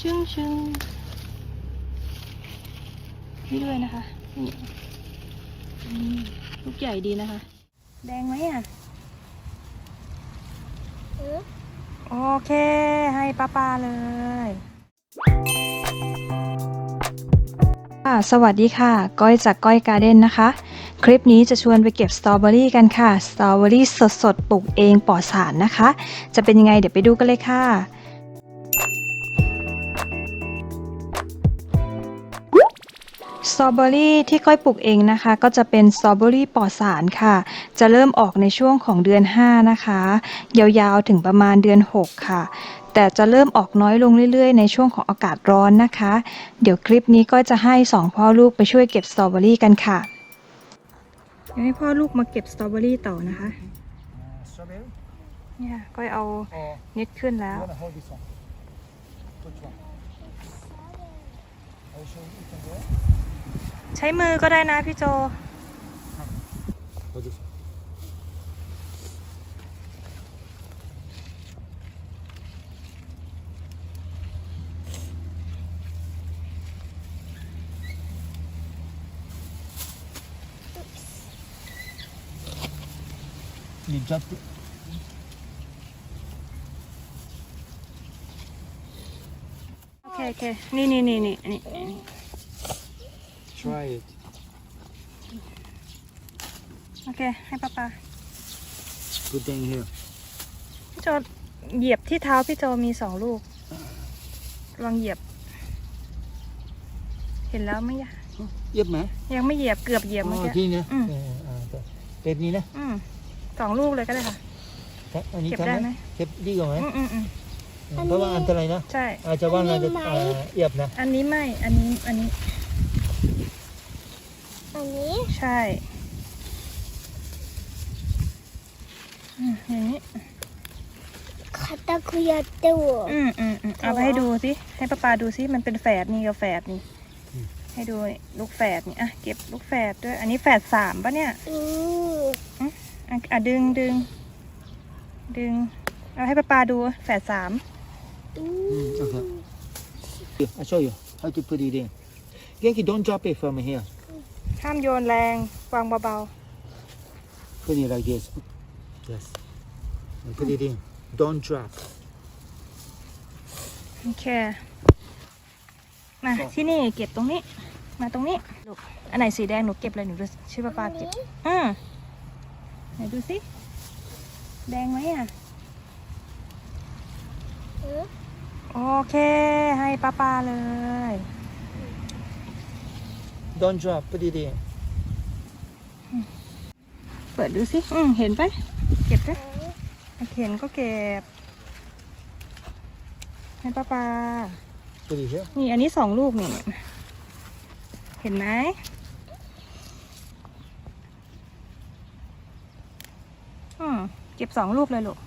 ชึ้งชึ้งนี่ด้วยนะคะนี่อืมลูกใหญ่ดีนะคะ แดงไหมอะโอเค ให้ป้าปาเลยค่ะสวัสดีค่ะ ก้อยจากก้อยการ์เด้นนะคะ คลิปนี้จะชวนไปเก็บสตรอเบอรี่กันค่ะ สตรอเบอรี่สดๆ ปลูกเองปลอดสารนะคะ จะเป็นยังไงเดี๋ยวไปดูกันเลยค่ะ สตรอเบอรี่ที่ก้อยปลูกเองนะคะ ก็จะเป็นสตรอเบอรี่ปลอดสารค่ะ จะเริ่มออกในช่วงของเดือน 5 นะคะ ยาวๆถึงประมาณเดือน 6 ค่ะ แต่จะเริ่มออกน้อยลงเรื่อยๆ ในช่วงของอากาศร้อนนะคะ เดี๋ยวคลิปนี้ก็จะให้สองพ่อลูกไปช่วยเก็บสตรอเบอรี่กันค่ะเดี๋ยวให้พ่อลูกมาเก็บสตรอเบอรี่ต่อนะคะ strawberry เนี่ยก้อยเอา or นิดขึ้นแล้ว you wanna hold this one? Which one? I'll show you from there. ใช้มือก็ได้นะพี่โจ Hold this one. You dropped it. โอเคโอเคนี่นี่นี่นี่นี่นี่ Try it. โอเค ให้ป้าปา Put them here. พี่โจเหยียบที่เท้าพี่โจมีสองลูกลองเหยียบ เห็นแล้วไหมยะ Yep, man. ยังไม่เหยียบเกือบเหยียบเมื่อ Oh, กี้ ที่เนี่ยอืม เอออ่าเป็ดนี่นะอืมสองลูกเลยก็ได้ค่ะ อันนี้เก็บทำได้ไหไหมมเก็บดีกว่าไหมอืมอืมอืมเพราะว่าอันตรายนะ ใช่ อาจจะว่าเราจะอ่าเอียบนะอันนี้ไม่ อันนี้อันนี้ ฝั่นี้ใช่อย่างนี้ คัตาคุยาเตว อืมอืมอืมเอาไปให้ดูสิ ให้ป้าปาดูสิ มันเป็นแฝดนี่กับแฝดนี่ให้ดูลูกแฝดนี่ อะ เก็บลูกแฝดด้วย อันนี้แฝดสามปะเนี่ย อืออะดึงดึง ดึง เอาให้ป้าปาดู แฝดสาม อือมโอเค I show you how to put it in. Genki, don't drop it from here. ห้ามโยนแรงวางเบา put it like this yes and put it in don't drop ๆ โอเค มาที่นี่เก็บตรงนี้ มาตรงนี้ลูกอันไหนสีแดงหนูเก็บเลยหนูดูชื่อป้าปาเก็บอืมไหนดูสิ แดงไหมอะอืมโอเค ให้ป้าปาเลย don't drop put it in เปิดดูสิ อืมเห็นไปเก็บด้วยเห็นก็เก็บให้ป้าปา put it here นี่อันนี้สองลูกนี่ เห็นไหมอืมเก็บสองลูกเลยลูก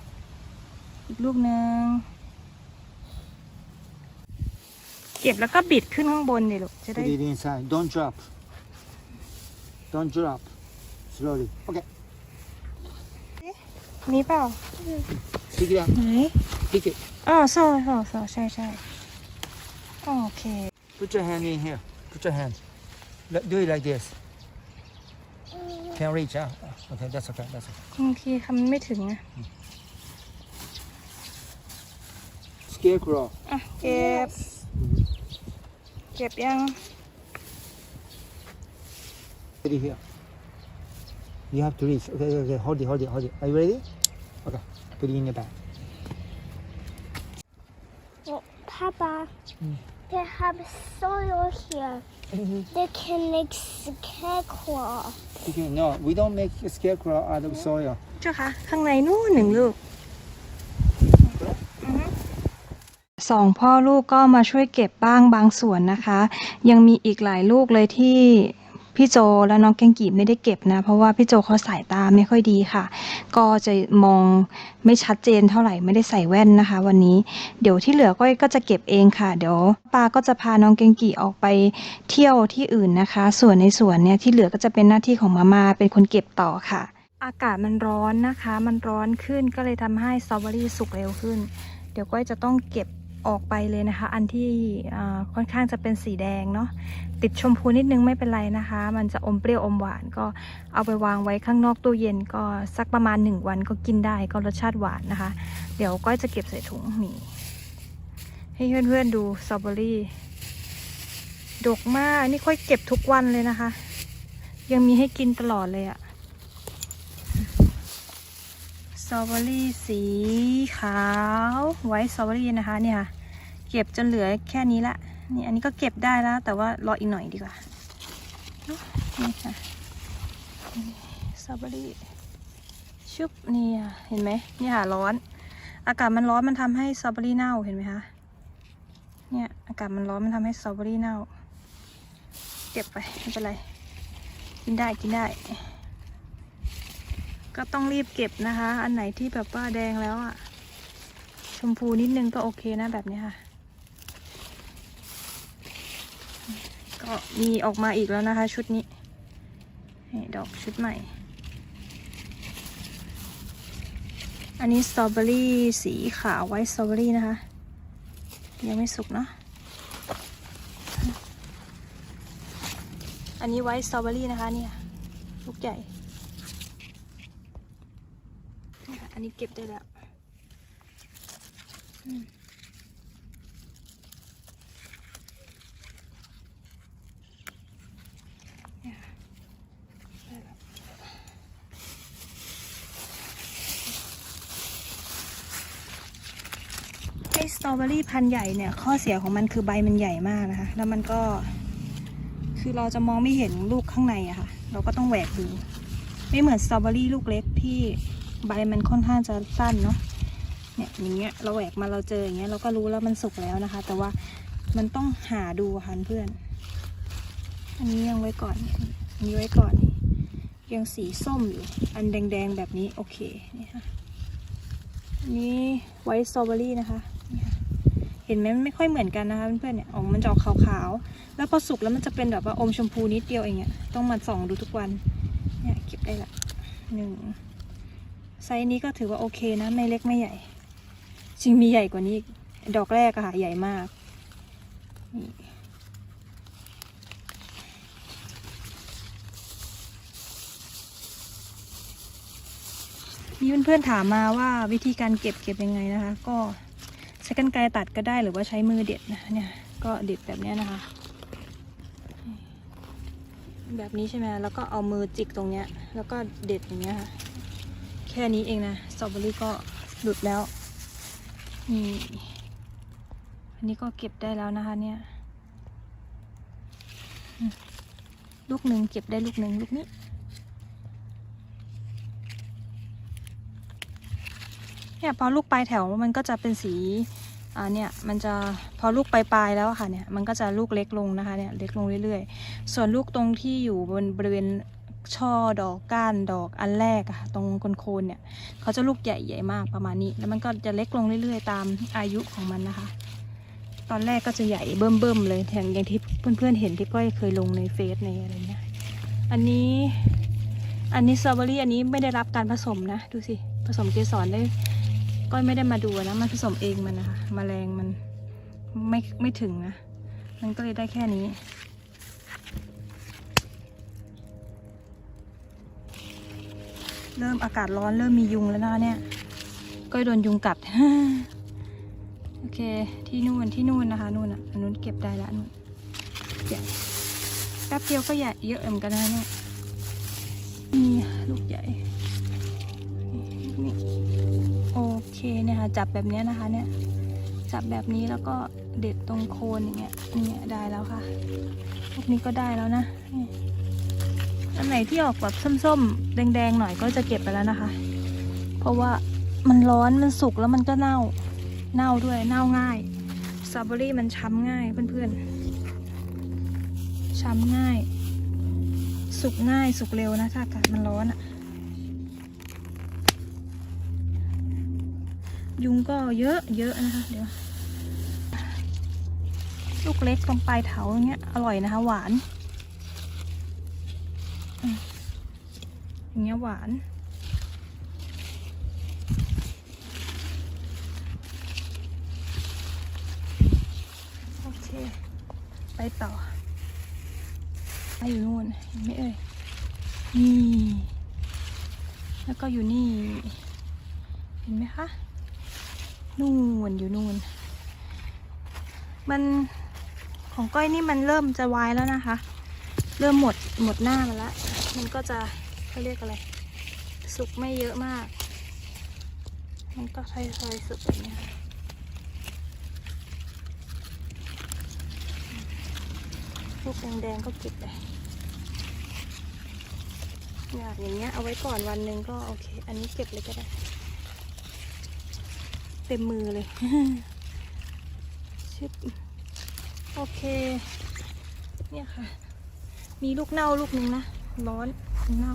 อีกลูกหนึ่ง เก็บแล้วก็บิดขึ้นข้างบนดิลูกจะได้ put it inside don't drop don't drop slowly okay นี้เปล่า pick it up ไหน pick it อ๋อโซ่โซ่โซ่ใช่ใช่โอเค put your hand in here put your hand Let- do it like this can reach huh? okay that's okay that's okay บางทีทำไม่ถึงอะ scarecrow อะเก็บ เก็บยัง put it here you have to reach okay okay, okay hold it hold it hold it are you ready okay put it in your bag パパ Mm. they have soil here they can make scarecrow Okay, no, we don't make a scarecrow out of soil. เจ้าคะข้างในนู่นหนึ่งลูก สองพ่อลูกก็มาช่วยเก็บบ้างบางส่วนนะคะ ยังมีอีกหลายลูกเลยที่พี่โจและน้องแกงกีไม่ได้เก็บนะ เพราะว่าพี่โจเขาสายตาไม่ค่อยดีค่ะ ก็จะมองไม่ชัดเจนเท่าไหร่ไม่ได้ใส่แว่นนะคะ วันนี้เดี๋ยวที่เหลือก็ก็จะเก็บเองค่ะ เดี๋ยวปาก็จะพาน้องเกงกีออกไปเที่ยวที่อื่นนะคะ ส่วนในสวนเนี่ยที่เหลือก็จะเป็นหน้าที่ของมามาเป็นคนเก็บต่อค่ะ อากาศมันร้อนนะคะ มันร้อนขึ้นก็เลยทำให้สตรอเบอรี่สุกเร็วขึ้น เดี๋ยวก้อยจะต้องเก็บ ออกไปเลยนะคะ อันที่ค่อนข้างจะเป็นสีแดงเนาะติดชมพูนิดนึงไม่เป็นไรนะคะ มันจะอมเปรี้ยวอมหวานก็เอาไปวางไว้ข้างนอกตู้เย็นก็สักประมาณ 1 วันก็กินได้ก็รสชาติหวานนะคะ เดี๋ยวก้อยจะเก็บใส่ถุงนี่ให้เพื่อนๆดูสตรอเบอรี่ดกมากนี่ค่อยเก็บทุกวันเลยนะคะ ยังมีให้กินตลอดเลยอะ สตรอเบอรี่สีขาวไว้สตรอเบอรี่นะคะเนี่ยค่ะเก็บจนเหลือแค่นี้ละนี่อันนี้ก็เก็บได้แล้ว แต่ว่ารออีกหน่อยดีกว่านี่ค่ะสตรอเบอรี่ชุบนี่ค่ะเห็นไหมนี่ค่ะร้อน อากาศมันร้อนมันทำให้สตรอเบอรี่เน่าเห็นไหมคะเนี่ยอากาศมันร้อนมันทำให้สตรอเบอรี่เน่า เก็บไปไม่เป็นไรกินได้กินได้ ก็ต้องรีบเก็บนะคะ อันไหนที่แบบว่าแดงแล้วอะ่ะ ชมพูนิดนึงก็โอเคนะแบบนี้ค่ะ ก็มีออกมาอีกแล้วนะคะ ชุดนี้ดอกชุดใหม่ อันนี้สตรอเบอรี่สีขาวไว้สตรอเบอรี่นะคะ ยังไม่สุกเนาะอันนี้ไว้สตรอเบอรี่นะคะเนี่ยลูกใหญ่นี่ค่ะ อันนี้เก็บได้แล้วอืมเนี่ยค่ะไอ้สตรอเบอรี่พันธุ์ใหญ่เนี่ย ข้อเสียของมันคือใบมันใหญ่มากนะคะ แล้วมันก็ คือเราจะมองไม่เห็นลูกข้างในอะค่ะ เราก็ต้องแหวกดู ไม่เหมือนสตรอเบอรี่ลูกเล็กที่ ใบมันค่อนข้างจะสั้นเนาะเนี่ยอย่างเงี้ยเราแหวกมาเราเจออย่างเงี้ยเราก็รู้แล้วมันสุกแล้วนะคะ แต่ว่ามันต้องหาดูค่ะเพื่อน อันนี้ยังไว้ก่อนอันนี้ไว้ก่อนยังสีส้มอยู่อันแดงๆแบบนี้โอเคนี่ค่ะนี้ไวท์สตรอเบอรี่นะคะนี่ค่ะเห็นไหมมันไม่ค่อยเหมือนกันนะคะเพื่อนๆเนี่ยออกมันจะออกขาวๆ แล้วพอสุกแล้วมันจะเป็นแบบว่าอมชมพูนิดเดียวเองอะต้องมาส่องดูทุกวันเนี่ยเก็บได้ละหนึ่ง ไซส์นี้ก็ถือว่าโอเคนะ ไม่เล็กไม่ใหญ่ จริงมีใหญ่กว่านี้ ดอกแรกอะค่ะ ใหญ่มากนี่มีเพื่อนๆถามมาว่าวิธีการเก็บเก็บยังไงนะคะ ก็ใช้กรรไกรตัดก็ได้หรือว่าใช้มือเด็ดนะเนี่ยก็เด็ดแบบนี้นะคะ แบบนี้ใช่ไหมแล้วก็เอามือจิกตรงเนี้ย แล้วก็เด็ดอย่างเงี้ยค่ะ แค่นี้เองนะสตรอเบอรี่ก็หลุดแล้วนี่อันนี้ก็เก็บได้แล้วนะคะเนี่ยลูกหนึ่งเก็บได้ลูกหนึ่งลูกนี้เนี่ยพอลูกปลายแถวมันก็จะเป็นสีอ่าเนี่ยมันจะพอลูกปลายๆแล้วค่ะเนี่ยมันก็จะลูกเล็กลงนะคะเนี่ยเล็กลงเรื่อยๆ ส่วนลูกตรงที่อยู่บนบริเวณ ช่อดอกก้านดอกอันแรกอะค่ะตรงโคนๆเนี่ยเขาจะลูกใหญ่ใหญ่มากประมาณนี้ แล้วมันก็จะเล็กลงเรื่อยๆ ตามอายุของมันนะคะ ตอนแรกก็จะใหญ่เบิ่มๆเลยแถมอย่างที่เพื่อนๆเห็นที่ก้อยเคยลงในเฟซในอะไรเงี้ยอันนี้อันนี้สตรอเบอรี่อันนี้ไม่ได้รับการผสมนะ ดูสิผสมเกสรได้ก้อยไม่ได้มาดูนะ มันผสมเองมันนะคะมแมลงมันไม่ไม่ถึงนะ มันก็เลยได้แค่นี้ เริ่มอากาศร้อนเริ่มมียุงแล้วนะเนี่ยก้อยโดนยุงกัด โอเค ที่นู่นที่นู่นนะคะนู่นอะอันนู้นเก็บได้ละนู่นใหญ่แป๊บเดียวก็ใหญ่เยอะเหมือนกันนะเนี่ยนี่ลูกใหญ่ นี่โอเคเนี่ยค่ะจับแบบนี้นะคะเนี่ย จับแบบนี้แล้วก็เด็ดตรงโคนอย่างเงี้ยเนี่ยได้แล้วค่ะ พวกนี้ก็ได้แล้วนะนี่ อันไหนที่ออกแบบส้มๆ แดงๆ หน่อยก็จะเก็บไปแล้วนะคะ เพราะว่ามันร้อนมันสุกแล้วมันก็เน่า เน่าด้วยเน่าง่ายสตรอเบอรี่มันช้ำง่ายเพื่อนๆช้ำง่าย สุกง่ายสุกเร็วนะถ้าอากาศมันร้อนอะยุงก็เยอะเยอะนะคะเดี๋ยวลูกเล็กตรงปลายเถาอย่างเงี้ยอร่อยนะคะ หวาน อย่างเงี้ยหวาน โอเค ไปต่อ ไปอยู่นู่นเห็นไหมเอ่ย นี่ แล้วก็อยู่นี่ เห็นไหมคะ นู่นอยู่นู่น มันของก้อยนี่มันเริ่มจะวายแล้วนะคะ เริ่มหมดหมดหน้ามาแล้ว มันก็จะเขาเรียกอะไร สุกไม่เยอะมาก มันก็ค่อยๆสุกแบบเนี้ยลูกแดงๆก็เก็บไปอยากอย่างเงี้ยเอาไว้ก่อนวันหนึ่งก็โอเค อันนี้เก็บเลยก็ได้ เต็มมือเลยชึบโอเค เนี่ยค่ะ มีลูกเน่าลูกหนึ่งนะ ร้อนเน่า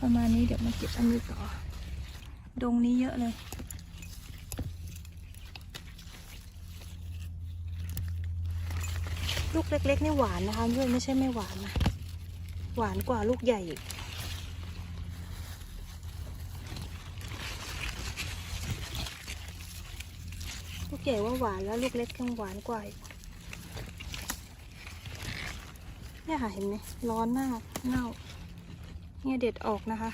ประมาณนี้เดี๋ยวมาเก็บอันนี้ต่อ ดงนี้เยอะเลยลูกเล็กๆนี่หวานนะคะเพื่อนไม่ใช่ไม่หวานนะ หวานกว่าลูกใหญ่อีก ใหญ่ว่าหวานแล้วลูกเล็กยังหวานกว่าอีกเนี่ยค่ะเห็นไหมร้อนมากเน่า เนี่ยเด็ดออกนะคะ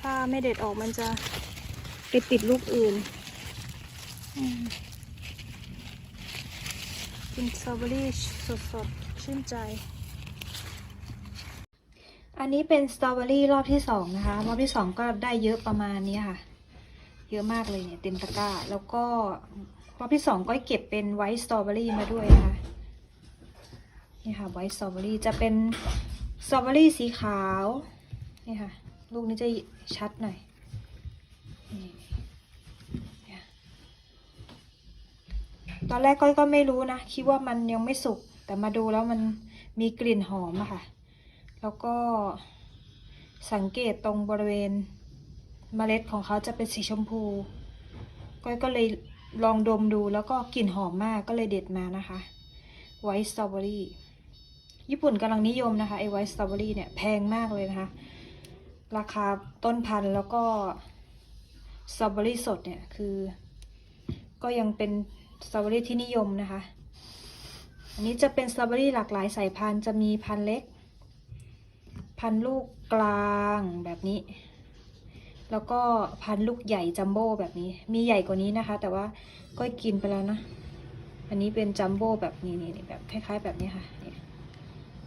ถ้าไม่เด็ดออกมันจะไปติดลูกอื่นกินสตรอเบอรี่สดๆ ชื่นใจ อันนี้เป็นสตรอเบอรี่รอบที่สองนะคะ รอบที่สองก็ได้เยอะประมาณนี้ค่ะ เยอะมากเลยเนี่ยเต็มตะกร้า แล้วก็รอบที่สองก็เก็บเป็นไวท์สตรอเบอรี่มาด้วยนะคะนี่ค่ะไวท์สตรอเบอรี่จะเป็นสตรอเบอรี่สีขาวนี่ค่ะ ลูกนี้จะชัดหน่อยนี่เนี่ยตอนแรกก้อยก็ไม่รู้นะ คิดว่ามันยังไม่สุก แต่มาดูแล้วมันมีกลิ่นหอมอะค่ะ แล้วก็สังเกตตรงบริเวณ เมล็ดของเขาจะเป็นสีชมพู ก้อยก็เลยลองดมดูแล้วก็กลิ่นหอมมากก็เลยเด็ดมานะคะ ไวท์สตรอเบอรี่ ญี่ปุ่นกำลังนิยมนะคะไอไวท์สตรอเบอรี่เนี่ยแพงมากเลยนะคะ ราคาต้นพันธุ์แล้วก็สตรอเบอรี่สดเนี่ยคือ ก็ยังเป็นสตรอเบอรี่ที่นิยมนะคะ อันนี้จะเป็นสตรอเบอรี่หลากหลายสายพันธุ์จะมีพันธุ์เล็ก พันธุ์ลูกกลางแบบนี้ แล้วก็พันลูกใหญ่จัมโบ้แบบนี้ มีใหญ่กว่านี้นะคะ แต่ว่าก็กินไปแล้วนะ อันนี้เป็นจัมโบ้แบบนี้นี่แบบคล้าย ๆ แบบนี้ค่ะเนี่ย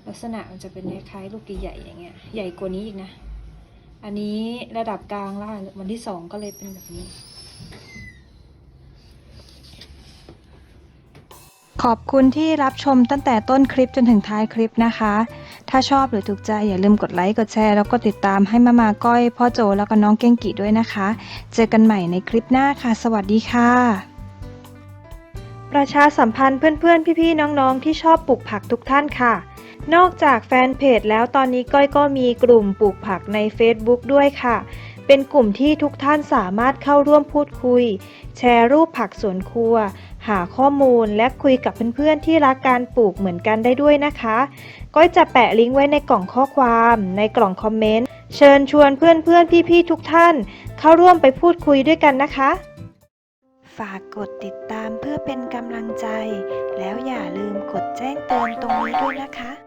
ลักษณะมันจะเป็นคล้ายๆลูกใหญ่อย่างเงี้ย ใหญ่กว่านี้อีกนะ อันนี้ระดับกลางล้วค่ะวันที่สองก็เลยเป็นแบบนี้ ขอบคุณที่รับชมตั้งแต่ต้นคลิปจนถึงท้ายคลิปนะคะ ถ้าชอบหรือถูกใจอย่าลืมกดไลค์กดแชร์แล้วก็ติดตามให้มามาก้อย พ่อโจแล้วก็น้องเก้งกิด้วยนะคะ เจอกันใหม่ในคลิปหน้าค่ะ สวัสดีค่ะ ประชาสัมพันธ์เพื่อนๆ พี่ๆ น้องๆ ที่ชอบปลูกผักทุกท่านค่ะ นอกจากแฟนเพจแล้วตอนนี้ก้อยก็มีกลุ่มปลูกผักใน Facebook ด้วยค่ะ เป็นกลุ่มที่ทุกท่านสามารถเข้าร่วมพูดคุย แชร์รูปผักสวนครัวหาข้อมูลและคุยกับเพื่อนๆที่รักการปลูกเหมือนกันได้ด้วยนะคะ ก้อยจะแปะลิงก์ไว้ในกล่องข้อความในกล่องคอมเมนต์ เชิญชวนเพื่อนๆ พี่ๆ ทุกท่าน เข้าร่วมไปพูดคุยด้วยกันนะคะ ฝากกดติดตามเพื่อเป็นกำลังใจ แล้วอย่าลืมกดแจ้งเตือนตรงนี้ด้วยนะคะ